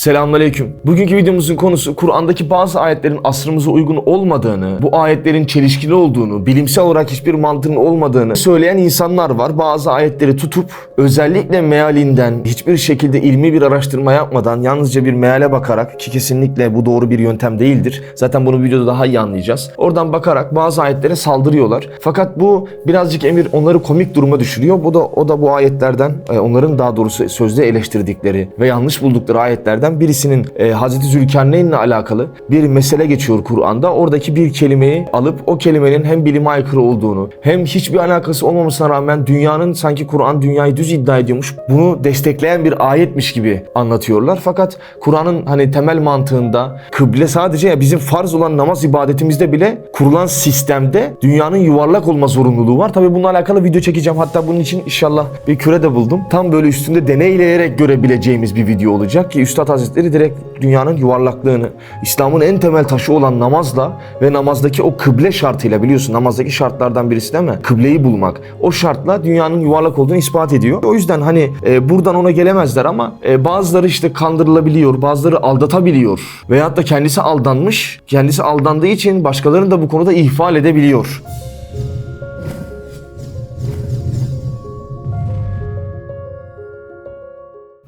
Selamünaleyküm. Bugünkü videomuzun konusu Kur'an'daki bazı ayetlerin asrımıza uygun olmadığını, bu ayetlerin çelişkili olduğunu, bilimsel olarak hiçbir mantığının olmadığını söyleyen insanlar var. Bazı ayetleri tutup özellikle mealinden hiçbir şekilde ilmi bir araştırma yapmadan yalnızca bir meale bakarak ki kesinlikle bu doğru bir yöntem değildir. Zaten bunu videoda daha iyi anlayacağız. Oradan bakarak bazı ayetlere saldırıyorlar. Fakat bu birazcık emir onları komik duruma düşürüyor. Bu da o da bu ayetlerden e, onların daha doğrusu sözde eleştirdikleri ve yanlış buldukları ayetlerden birisinin e, Hazreti Zülkarneyn'le alakalı bir mesele geçiyor Kur'an'da. Oradaki bir kelimeyi alıp o kelimenin hem bilime aykırı olduğunu hem hiçbir alakası olmamasına rağmen dünyanın sanki Kur'an dünyayı düz iddia ediyormuş. Bunu destekleyen bir ayetmiş gibi anlatıyorlar. Fakat Kur'an'ın hani temel mantığında kıble sadece ya bizim farz olan namaz ibadetimizde bile kurulan sistemde dünyanın yuvarlak olma zorunluluğu var. Tabii bununla alakalı video çekeceğim. Hatta bunun için inşallah bir küre de buldum. Tam böyle üstünde deneyleyerek görebileceğimiz bir video olacak ki Üstad Hazretleri direkt dünyanın yuvarlaklığını, İslam'ın en temel taşı olan namazla ve namazdaki o kıble şartıyla biliyorsun namazdaki şartlardan birisi değil mi? Kıbleyi bulmak. O şartla dünyanın yuvarlak olduğunu ispat ediyor. O yüzden hani e, buradan ona gelemezler ama e, bazıları işte kandırılabiliyor, bazıları aldatabiliyor. Veyahut da kendisi aldanmış, kendisi aldandığı için başkalarını da bu konuda ihfal edebiliyor.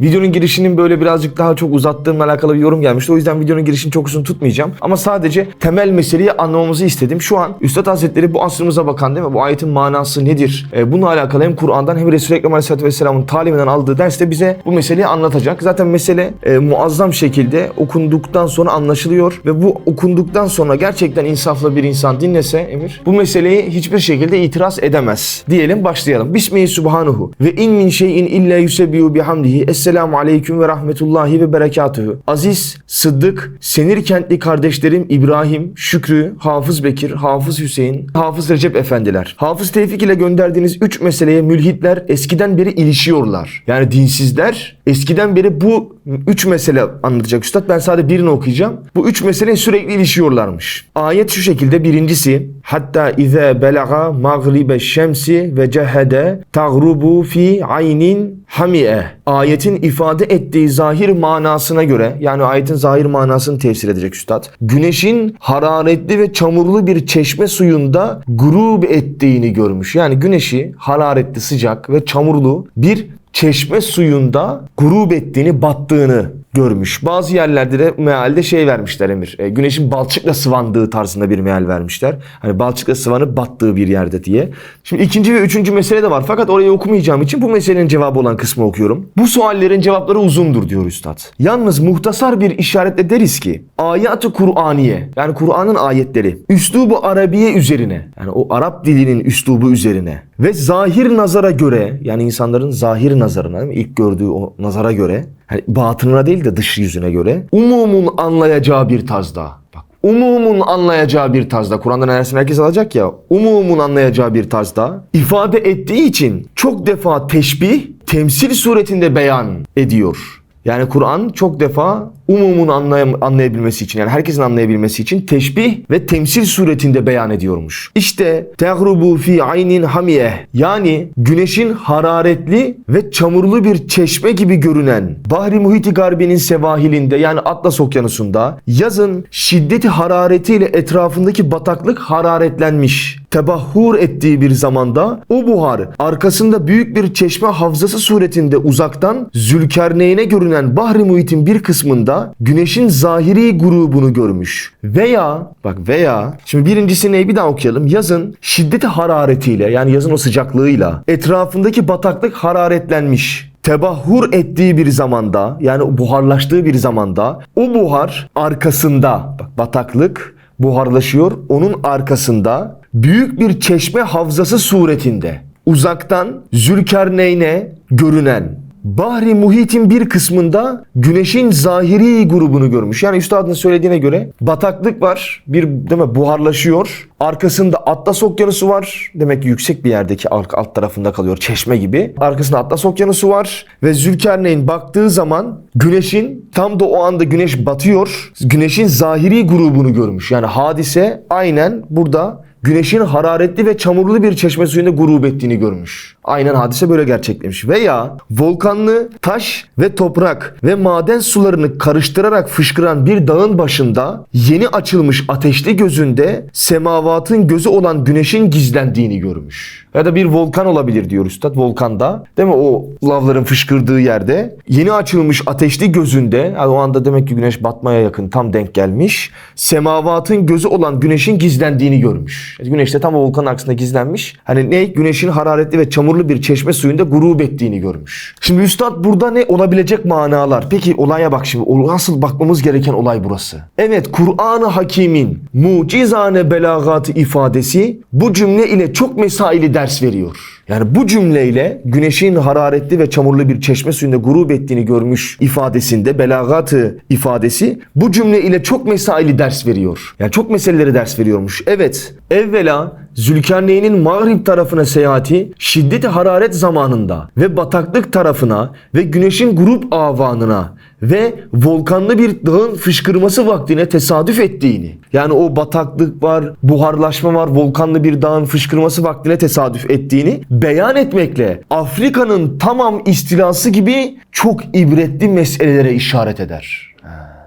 Videonun girişinin böyle birazcık daha çok uzattığımla alakalı bir yorum gelmişti. O yüzden videonun girişini çok uzun tutmayacağım. Ama sadece temel meseleyi anlamamızı istedim. Şu an Üstad Hazretleri bu asrımıza bakan değil mi? Bu ayetin manası nedir? E, bununla alakalı hem Kur'an'dan hem Resul-i Ekrem Aleyhisselatü Vesselam'ın taliminden aldığı derste bize bu meseleyi anlatacak. Zaten mesele e, muazzam şekilde okunduktan sonra anlaşılıyor ve bu okunduktan sonra gerçekten insaflı bir insan dinlese Emir bu meseleyi hiçbir şekilde itiraz edemez. Diyelim başlayalım. Bismihi subhanuhu ve in min şeyin illa yusebbihu bihamdihi. Esselamu aleyküm ve rahmetullahi ve berekatuhu. Aziz, Sıddık, Senir kentli kardeşlerim İbrahim, Şükrü, Hafız Bekir, Hafız Hüseyin, Hafız Recep efendiler. Hafız Tevfik ile gönderdiğiniz üç meseleye mülhitler eskiden beri ilişiyorlar. Yani dinsizler eskiden beri bu üç mesele anlatacak üstad. Ben sadece birini okuyacağım. Bu üç mesele sürekli ilişiyorlarmış. Ayet şu şekilde birincisi hatta ize belaga magribe şemsi ve cehede tagrubu fi aynin hamiye. Ayetin ifade ettiği zahir manasına göre yani ayetin zahir manasını tefsir edecek üstad. Güneşin hararetli ve çamurlu bir çeşme suyunda grub ettiğini görmüş. Yani güneşi hararetli, sıcak ve çamurlu bir çeşme suyunda grup ettiğini, battığını görmüş. Bazı yerlerde de mealde şey vermişler Emir. E, güneşin balçıkla sıvandığı tarzında bir meal vermişler. Hani balçıkla sıvanıp battığı bir yerde diye. Şimdi ikinci ve üçüncü mesele de var. Fakat orayı okumayacağım için bu meselenin cevabı olan kısmı okuyorum. Bu suallerin cevapları uzundur diyor üstad. Yalnız muhtasar bir işaretle deriz ki ayat-ı Kur'aniye yani Kur'an'ın ayetleri üslubu Arabiye üzerine yani o Arap dilinin üslubu üzerine ve zahir nazara göre yani insanların zahir nazarına ilk gördüğü o nazara göre yani batınına değil de dış yüzüne göre umumun anlayacağı bir tarzda. Bak umumun anlayacağı bir tarzda. Kur'an'dan neresini herkes alacak ya. Umumun anlayacağı bir tarzda ifade ettiği için çok defa teşbih temsil suretinde beyan ediyor. Yani Kur'an çok defa umumun anlay- anlayabilmesi için yani herkesin anlayabilmesi için teşbih ve temsil suretinde beyan ediyormuş. İşte tehrubu fi aynin hamiye yani güneşin hararetli ve çamurlu bir çeşme gibi görünen Bahri Muhiti Garbi'nin sevahilinde yani Atlas Okyanusu'nda yazın şiddeti hararetiyle etrafındaki bataklık hararetlenmiş. Tebahhur ettiği bir zamanda o buhar arkasında büyük bir çeşme havzası suretinde uzaktan Zülkarneyn'e görünen Bahri Muhit'in bir kısmında güneşin zahiri grubunu görmüş. Veya bak veya şimdi birincisi neyi bir daha okuyalım. Yazın şiddeti hararetiyle yani yazın o sıcaklığıyla etrafındaki bataklık hararetlenmiş tebahhur ettiği bir zamanda yani buharlaştığı bir zamanda o buhar arkasında bak bataklık buharlaşıyor onun arkasında büyük bir çeşme havzası suretinde uzaktan Zülkarneyn'e görünen Bahri Muhit'in bir kısmında güneşin zahiri grubunu görmüş. Yani üstadın söylediğine göre bataklık var. Bir değil mi buharlaşıyor. Arkasında Atlas Okyanusu var. Demek ki yüksek bir yerdeki alt, alt tarafında kalıyor çeşme gibi. Arkasında Atlas Okyanusu var ve Zülkarneyn baktığı zaman güneşin tam da o anda güneş batıyor. Güneşin zahiri grubunu görmüş. Yani hadise aynen burada güneşin hararetli ve çamurlu bir çeşme suyunda grup ettiğini görmüş. Aynen hadise böyle gerçekleşmiş. Veya volkanlı taş ve toprak ve maden sularını karıştırarak fışkıran bir dağın başında yeni açılmış ateşli gözünde semavatın gözü olan güneşin gizlendiğini görmüş. Ya da bir volkan olabilir diyor üstad volkanda. Değil mi o lavların fışkırdığı yerde yeni açılmış ateşli gözünde yani o anda demek ki güneş batmaya yakın tam denk gelmiş. Semavatın gözü olan güneşin gizlendiğini görmüş. Yani güneş de tam volkanın aksında gizlenmiş. Hani ne? Güneşin hararetli ve çamurlu bir çeşme suyunda grup ettiğini görmüş. Şimdi üstad burada ne olabilecek manalar? Peki olaya bak şimdi. O Nasıl bakmamız gereken olay burası? Evet Kur'an-ı Hakim'in mucizane belagatı ifadesi bu cümle ile çok mesaili ders veriyor. Yani bu cümleyle güneşin hararetli ve çamurlu bir çeşme suyunda grup ettiğini görmüş ifadesinde belagatı ifadesi bu cümle ile çok mesaili ders veriyor. Yani çok meseleleri ders veriyormuş. Evet evvela Zülkarneyn'in mağrib tarafına seyahati şiddeti hararet zamanında ve bataklık tarafına ve güneşin grup avanına ve volkanlı bir dağın fışkırması vaktine tesadüf ettiğini. Yani o bataklık var, buharlaşma var, volkanlı bir dağın fışkırması vaktine tesadüf ettiğini beyan etmekle Afrika'nın tamam istilası gibi çok ibretli meselelere işaret eder.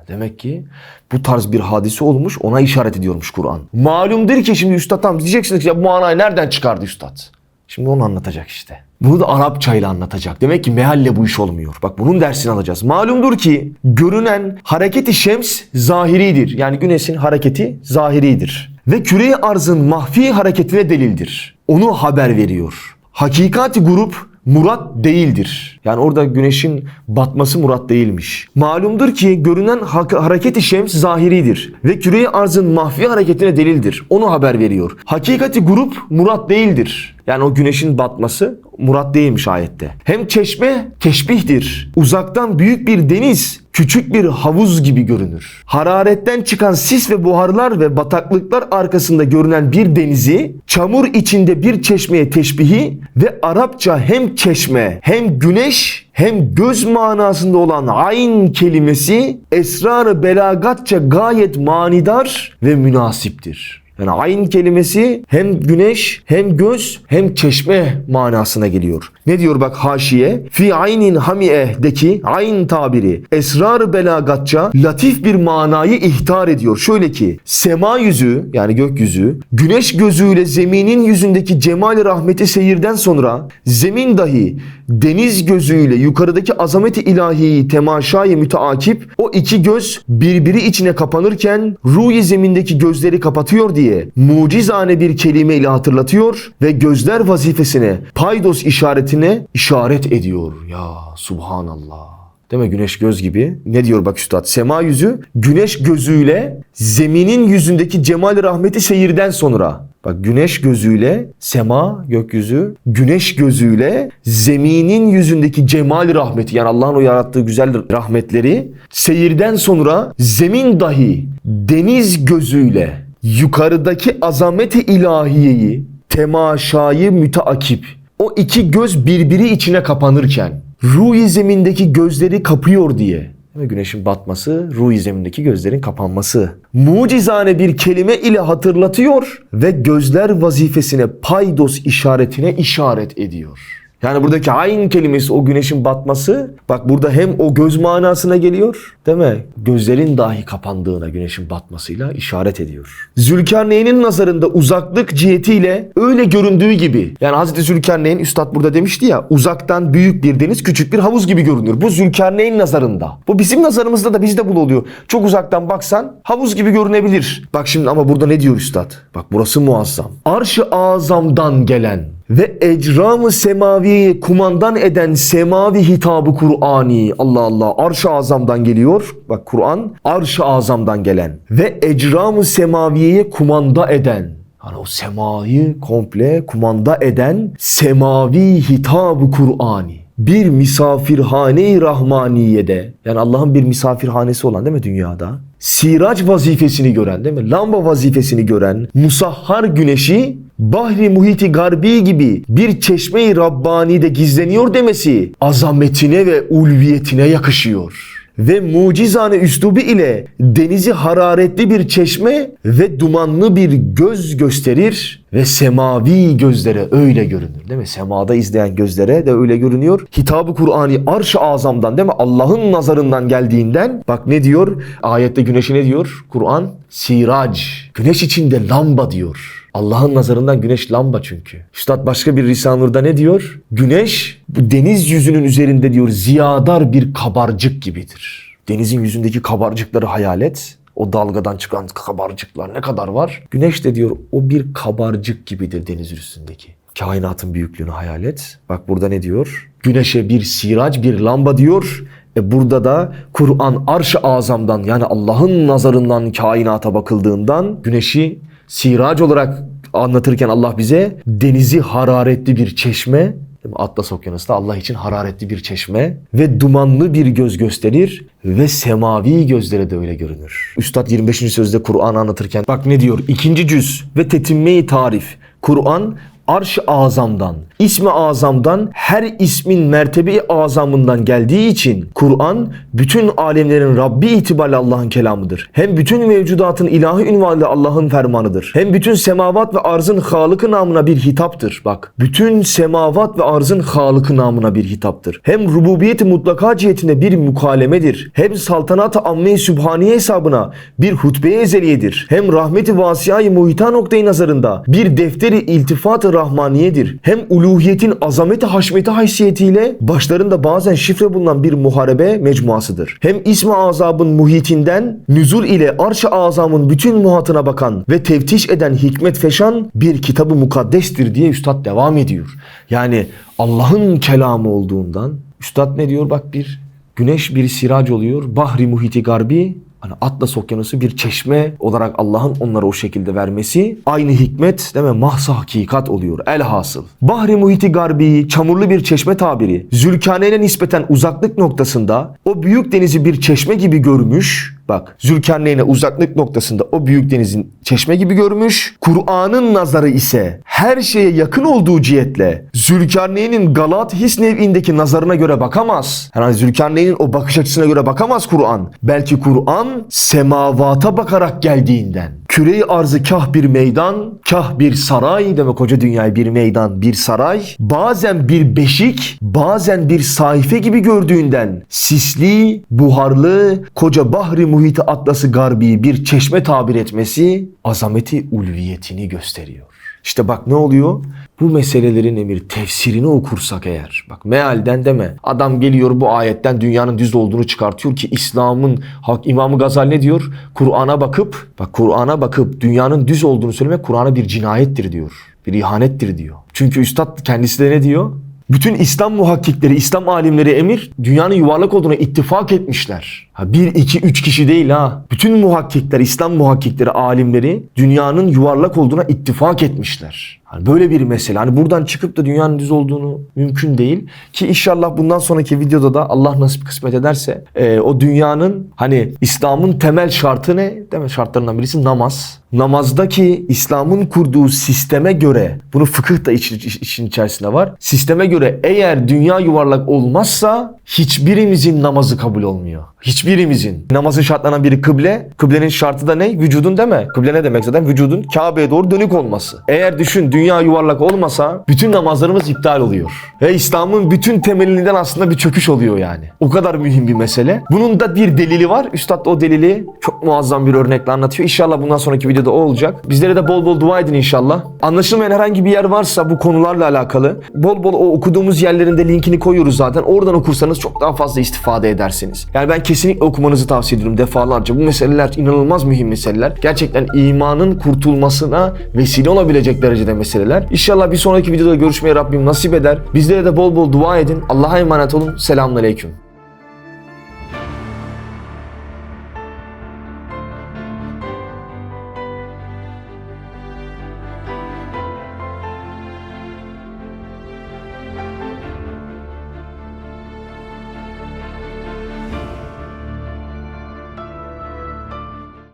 Demek ki bu tarz bir hadise olmuş ona işaret ediyormuş Kur'an. Malumdur ki şimdi üstad tam diyeceksiniz ki ya bu manayı nereden çıkardı üstad? Şimdi onu anlatacak işte. Bunu da Arapçayla anlatacak. Demek ki mealle bu iş olmuyor. Bak bunun dersini alacağız. Malumdur ki görünen hareketi şems zahiridir. Yani güneşin hareketi zahiridir. Ve küre arzın mahfi hareketine delildir. Onu haber veriyor. Hakikati grup murat değildir. Yani orada güneşin batması murat değilmiş. Malumdur ki görünen hareketi şems zahiridir ve küre arzın mahfi hareketine delildir. Onu haber veriyor. Hakikati grup murat değildir. Yani o güneşin batması murat değilmiş ayette. Hem çeşme teşbihtir. Uzaktan büyük bir deniz küçük bir havuz gibi görünür. Hararetten çıkan sis ve buharlar ve bataklıklar arkasında görünen bir denizi çamur içinde bir çeşmeye teşbihi ve Arapça hem çeşme hem güneş hem göz manasında olan ayn kelimesi esrarı belagatça gayet manidar ve münasiptir. Yani ayn kelimesi hem güneş hem göz hem çeşme manasına geliyor. Ne diyor bak haşiye? Fi aynin hamiye'deki ayn tabiri esrar belagatça latif bir manayı ihtar ediyor. Şöyle ki sema yüzü yani gökyüzü güneş gözüyle zeminin yüzündeki cemal rahmeti seyirden sonra zemin dahi deniz gözüyle yukarıdaki azameti ilahiyi temaşayı müteakip o iki göz birbiri içine kapanırken ruhi zemindeki gözleri kapatıyor diye mucizane bir kelime ile hatırlatıyor ve gözler vazifesine paydos işaretine işaret ediyor. Ya subhanallah. Değil mi? Güneş göz gibi. Ne diyor bak üstad? Sema yüzü güneş gözüyle zeminin yüzündeki cemal rahmeti seyirden sonra. Bak güneş gözüyle sema gökyüzü güneş gözüyle zeminin yüzündeki cemal rahmeti yani Allah'ın o yarattığı güzel rahmetleri seyirden sonra zemin dahi deniz gözüyle yukarıdaki azameti ilahiyeyi temaşayı müteakip o iki göz birbiri içine kapanırken ruhi zemindeki gözleri kapıyor diye mi? Güneşin batması, ruhi zemindeki gözlerin kapanması. Mucizane bir kelime ile hatırlatıyor ve gözler vazifesine paydos işaretine işaret ediyor. Yani buradaki ayn kelimesi o güneşin batması bak burada hem o göz manasına geliyor değil mi? Gözlerin dahi kapandığına güneşin batmasıyla işaret ediyor. Zülkarneyn'in nazarında uzaklık cihetiyle öyle göründüğü gibi. Yani Hazreti Zülkarneyn üstad burada demişti ya uzaktan büyük bir deniz küçük bir havuz gibi görünür. Bu Zülkarneyn nazarında. Bu bizim nazarımızda da bizde bu oluyor. Çok uzaktan baksan havuz gibi görünebilir. Bak şimdi ama burada ne diyor üstad? Bak burası muazzam. Arş-ı azamdan gelen ve ecram-ı semaviye kumandan eden semavi hitabı Kur'ani. Allah Allah arş-ı azamdan geliyor. Bak Kur'an arş-ı azamdan gelen ve ecram-ı semaviyeye kumanda eden. Hani o semayı komple kumanda eden semavi hitabı Kur'ani. Bir misafirhane-i rahmaniyede yani Allah'ın bir misafirhanesi olan değil mi dünyada? Sirac vazifesini gören değil mi? Lamba vazifesini gören musahhar güneşi Bahri Muhiti Garbi gibi bir çeşme-i Rabbani'de gizleniyor demesi azametine ve ulviyetine yakışıyor. Ve mucizane üslubu ile denizi hararetli bir çeşme ve dumanlı bir göz gösterir ve semavi gözlere öyle görünür değil mi? Semada izleyen gözlere de öyle görünüyor. Hitabı Kur'an'ı arş-ı azamdan değil mi? Allah'ın nazarından geldiğinden bak ne diyor? Ayette güneşe ne diyor? Kur'an sirac. Güneş içinde lamba diyor. Allah'ın nazarından güneş lamba çünkü. Üstad başka bir Risale-i ne diyor? Güneş bu deniz yüzünün üzerinde diyor ziyadar bir kabarcık gibidir. Denizin yüzündeki kabarcıkları hayal et. O dalgadan çıkan kabarcıklar ne kadar var? Güneş de diyor o bir kabarcık gibidir deniz üstündeki. Kainatın büyüklüğünü hayal et. Bak burada ne diyor? Güneşe bir sirac, bir lamba diyor. E burada da Kur'an arş-ı azamdan yani Allah'ın nazarından kainata bakıldığından güneşi sirac olarak anlatırken Allah bize denizi hararetli bir çeşme? Atlas Okyanusu'nda Allah için hararetli bir çeşme ve dumanlı bir göz gösterir ve semavi gözlere de öyle görünür. Üstad 25. sözde Kur'an'ı anlatırken bak ne diyor? İkinci cüz ve tetimmeyi tarif. Kur'an arş-ı azamdan, ismi azamdan her ismin mertebe-i azamından geldiği için Kur'an bütün alemlerin Rabbi itibariyle Allah'ın kelamıdır. Hem bütün mevcudatın ilahi ünvanıyla Allah'ın fermanıdır. Hem bütün semavat ve arzın halıkı namına bir hitaptır. Bak bütün semavat ve arzın halıkı namına bir hitaptır. Hem rububiyeti mutlaka cihetinde bir mukalemedir. Hem saltanat-ı amme-i sübhaniye hesabına bir hutbe-i ezeliyedir. Hem rahmeti vasiyayı muhita noktayı nazarında bir defteri iltifat-ı rahmaniyedir. Hem uluhiyetin azameti haşmeti haysiyetiyle başlarında bazen şifre bulunan bir muharebe mecmuasıdır. Hem ismi azabın muhitinden nüzul ile arş-ı azamın bütün muhatına bakan ve teftiş eden hikmet feşan bir kitabı mukaddestir diye üstad devam ediyor. Yani Allah'ın kelamı olduğundan üstad ne diyor bak bir güneş bir sirac oluyor. Bahri muhiti garbi Hani Atlas Okyanusu bir çeşme olarak Allah'ın onlara o şekilde vermesi aynı hikmet değil mi? Mahsa hakikat oluyor. Elhasıl. Bahri muhiti garbi, çamurlu bir çeşme tabiri. Zülkarneyn'e nispeten uzaklık noktasında o büyük denizi bir çeşme gibi görmüş. Bak Zülkarneyn'e uzaklık noktasında o büyük denizin çeşme gibi görmüş. Kur'an'ın nazarı ise her şeye yakın olduğu cihetle Zülkarneyn'in Galat his nev'indeki nazarına göre bakamaz. Herhalde Zülkarneyn'in o bakış açısına göre bakamaz Kur'an. Belki Kur'an semavata bakarak geldiğinden. Küre-i arzı kah bir meydan, kah bir saray demek koca dünyayı bir meydan, bir saray. Bazen bir beşik, bazen bir sayfe gibi gördüğünden sisli, buharlı, koca bahri muhiti atlası garbi bir çeşme tabir etmesi azameti ulviyetini gösteriyor. İşte bak ne oluyor? Bu meselelerin emir tefsirini okursak eğer. Bak mealden deme. Adam geliyor bu ayetten dünyanın düz olduğunu çıkartıyor ki İslam'ın hak İmamı Gazali ne diyor? Kur'an'a bakıp bak Kur'an'a bakıp dünyanın düz olduğunu söylemek Kur'an'a bir cinayettir diyor. Bir ihanettir diyor. Çünkü üstad kendisi de ne diyor? Bütün İslam muhakkikleri, İslam alimleri emir dünyanın yuvarlak olduğuna ittifak etmişler. Ha, bir, iki, üç kişi değil ha. Bütün muhakkikler, İslam muhakkikleri, alimleri dünyanın yuvarlak olduğuna ittifak etmişler. Hani böyle bir mesele. Hani buradan çıkıp da dünyanın düz olduğunu mümkün değil. Ki inşallah bundan sonraki videoda da Allah nasip kısmet ederse e, o dünyanın hani İslam'ın temel şartı ne? Mi? Şartlarından birisi namaz. Namazdaki İslam'ın kurduğu sisteme göre bunu fıkıh da iç- iç- işin içerisinde var. Sisteme göre eğer dünya yuvarlak olmazsa hiçbirimizin namazı kabul olmuyor. Hiçbirimizin. Namazın şartlarından biri kıble. Kıblenin şartı da ne? Vücudun deme. Kıble ne demek zaten? Vücudun Kabe'ye doğru dönük olması. Eğer düşün dünya yuvarlak olmasa bütün namazlarımız iptal oluyor. Ve İslam'ın bütün temelinden aslında bir çöküş oluyor yani. O kadar mühim bir mesele. Bunun da bir delili var. Üstad o delili çok muazzam bir örnekle anlatıyor. İnşallah bundan sonraki videoda o olacak. Bizlere de bol bol dua edin inşallah. Anlaşılmayan herhangi bir yer varsa bu konularla alakalı bol bol o okuduğumuz yerlerinde linkini koyuyoruz zaten. Oradan okursanız çok daha fazla istifade edersiniz. Yani ben kesinlikle okumanızı tavsiye ediyorum defalarca. Bu meseleler inanılmaz mühim meseleler. Gerçekten imanın kurtulmasına vesile olabilecek derecede meseleler. İnşallah bir sonraki videoda görüşmeye Rabbim nasip eder. Bizlere de bol bol dua edin. Allah'a emanet olun. Selamünaleyküm.